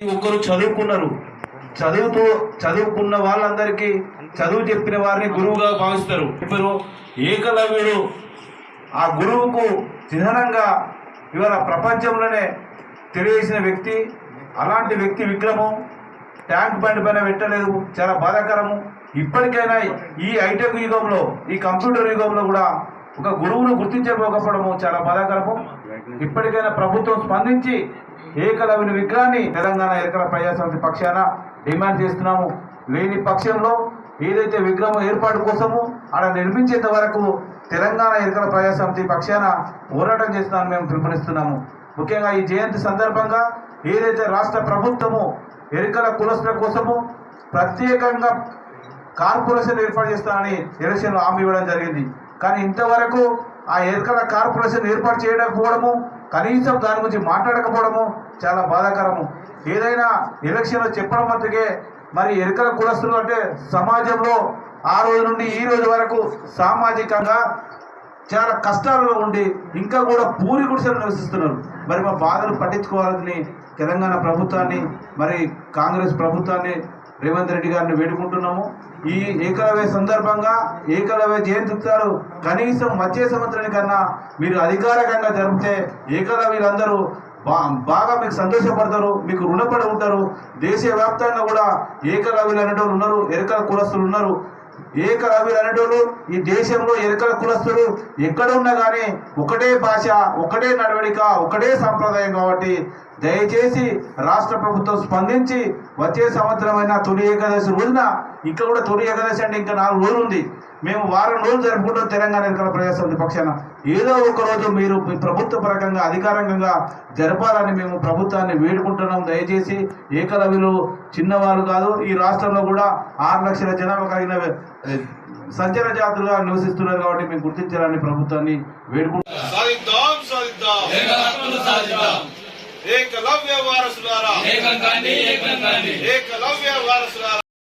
ఒక్కరు చదువుకున్నారు. చదువుతూ చదువుకున్న వాళ్ళందరికీ చదువు చెప్పిన వారిని గురువుగా భావిస్తారు. ఇప్పుడు ఏకలవ్యుడు ఆ గురువుకు చిహ్నంగా ఇవాళ ప్రపంచంలోనే తెలియజేసిన వ్యక్తి అలాంటి వ్యక్తి విక్రమం ట్యాంక్ బండ్ పైన పెట్టలేదు చాలా బాధాకరము. ఇప్పటికైనా ఈ హైటెక్ యుగంలో ఈ కంప్యూటర్ యుగంలో కూడా ఒక గురువును గుర్తించకపోవడము చాలా బాధాకరము. ఇప్పటికైనా ప్రభుత్వం స్పందించి ఏకలవ్యుని విగ్రహాన్ని తెలంగాణ ఎరకల ప్రజాసమితి పక్షాన డిమాండ్ చేస్తున్నాము. లేని పక్షంలో ఏదైతే విగ్రహం ఏర్పాటు కోసము ఆడ నిర్మించేంత వరకు తెలంగాణ ఎరకల ప్రజాసమితి పక్షాన పోరాటం చేస్తున్నామని మేము పిలుపునిస్తున్నాము. ముఖ్యంగా ఈ జయంతి సందర్భంగా ఏదైతే రాష్ట్ర ప్రభుత్వము ఎరికల కులస్తుల కోసము ప్రత్యేకంగా కార్పొరేషన్ ఏర్పాటు చేస్తానని ఎలక్షన్లో హామీ ఇవ్వడం జరిగింది. కానీ ఇంతవరకు ఆ ఎరకల కార్పొరేషన్ ఏర్పాటు చేయకపోవడము కనీసం దాని గురించి మాట్లాడకపోవడము చాలా బాధాకరము. ఏదైనా ఎలక్షన్లో చెప్పడం మట్టుకే మరి ఎరుకల కులస్తులు అంటే సమాజంలో ఆ రోజు నుండి ఈ రోజు వరకు సామాజికంగా చాలా కష్టాలలో ఉండి ఇంకా కూడా పూరి గుడిసెలు నివసిస్తున్నారు. మరి మా బాధలు పట్టించుకోవాలని తెలంగాణ ప్రభుత్వాన్ని మరి కాంగ్రెస్ ప్రభుత్వాన్ని రేవంత్ రెడ్డి గారిని వేడుకుంటున్నాము. ఈ ఏకలవ్య సందర్భంగా ఏకలవ్య జయంతి ఉత్సవాలు కనీసం వచ్చే సంవత్సరానికన్నా మీరు అధికారికంగా జరిపితే ఏకలవ్యులందరూ బా బాగా మీకు సంతోషపడతారు మీకు రుణపడి ఉంటారు. దేశవ్యాప్తంగా కూడా ఏకలవ్యులు అనేటోళ్ళు ఉన్నారు ఎరకల కులస్తులు ఉన్నారు. ఏకలవ్యులు అనేటోళ్ళు ఈ దేశంలో ఎరకల కులస్తులు ఎక్కడ ఉన్నా కానీ ఒకటే భాష ఒకటే నడవడిక ఒకటే సంప్రదాయం కాబట్టి దయచేసి రాష్ట్ర ప్రభుత్వం స్పందించి వచ్చే సంవత్సరమైన తొలి ఏకాదశి రోజున ఇంకా కూడా తొలి ఏకాదశి అంటే ఇంకా నాలుగు రోజులు ఉంది. మేము వారం రోజులు జరుపుకుంటాం తెలంగాణ ఎన్నికల ప్రజాస్వామ్య పక్షాన ఏదో ఒక రోజు మీరు మీ ప్రభుత్వ పరంగా అధికారికంగా జరపాలని మేము ప్రభుత్వాన్ని వేడుకుంటున్నాం. దయచేసి ఏకలవ్యులు చిన్నవారు కాదు ఈ రాష్ట్రంలో కూడా ఆరు లక్షల జనాభా కలిగిన సంచర జాతులుగా నివసిస్తున్నారు కాబట్టి మేము గుర్తించాలని ప్రభుత్వాన్ని వేడుకుంటున్నాం. ఏకలవ్య వారసులారా. ఏకం కాండి ఏకం కాండి. ఏకలవ్య వారసులారా.